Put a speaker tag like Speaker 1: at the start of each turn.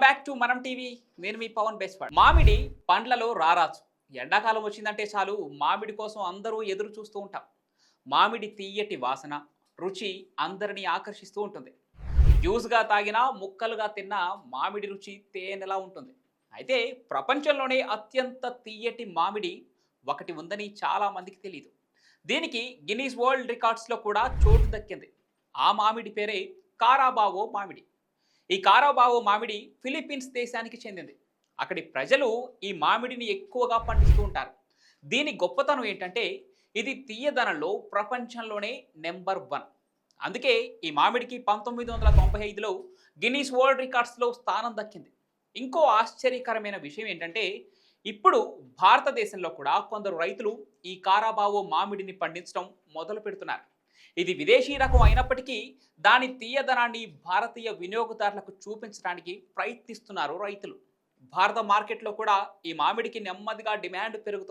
Speaker 1: Back to మనం TV నేను మీ పవన్ బెస్వాడ్. మామిడి పండ్లలో రారాజు. ఎండాకాలం వచ్చిందంటే చాలు మామిడి కోసం అందరూ ఎదురు చూస్తూ ఉంటాం. మామిడి తీయటి వాసన రుచి అందరినీ ఆకర్షిస్తూ ఉంటుంది. జ్యూస్గా తాగినా ముక్కలుగా తిన్నా మామిడి రుచి తేనెలా ఉంటుంది. అయితే ప్రపంచంలోనే అత్యంత తీయటి మామిడి ఒకటి ఉందని చాలా మందికి తెలియదు దీనికి గిన్నీస్ వరల్డ్ రికార్డ్స్లో కూడా చోటు దక్కింది. ఆ మామిడి పేరే కారాబావో మామిడి. ఈ కారాబావో మామిడి ఫిలిప్పీన్స్ దేశానికి చెందింది. అక్కడి ప్రజలు ఈ మామిడిని ఎక్కువగా పండిస్తూ ఉంటారు. దీని గొప్పతనం ఏంటంటే ఇది తీయదనంలో ప్రపంచంలోనే నెంబర్ వన్. అందుకే ఈ మామిడికి పంతొమ్మిది వందల తొంభై ఐదులో గిన్నీస్ వరల్డ్ రికార్డ్స్లో స్థానం దక్కింది. ఇంకో ఆశ్చర్యకరమైన విషయం ఏంటంటే ఇప్పుడు భారతదేశంలో కూడా కొందరు రైతులు ఈ కారాబావో మామిడిని పండించడం మొదలు పెడుతున్నారు ఇది విదేశీ రకం అయినప్పటికీ దాని తీయదనాన్ని భారతీయ వినియోగదారులకు చూపించడానికి ప్రయత్నిస్తున్నారు రైతులు. భారత మార్కెట్లో కూడా ఈ మామిడికి నెమ్మదిగా డిమాండ్ పెరుగుతోంది.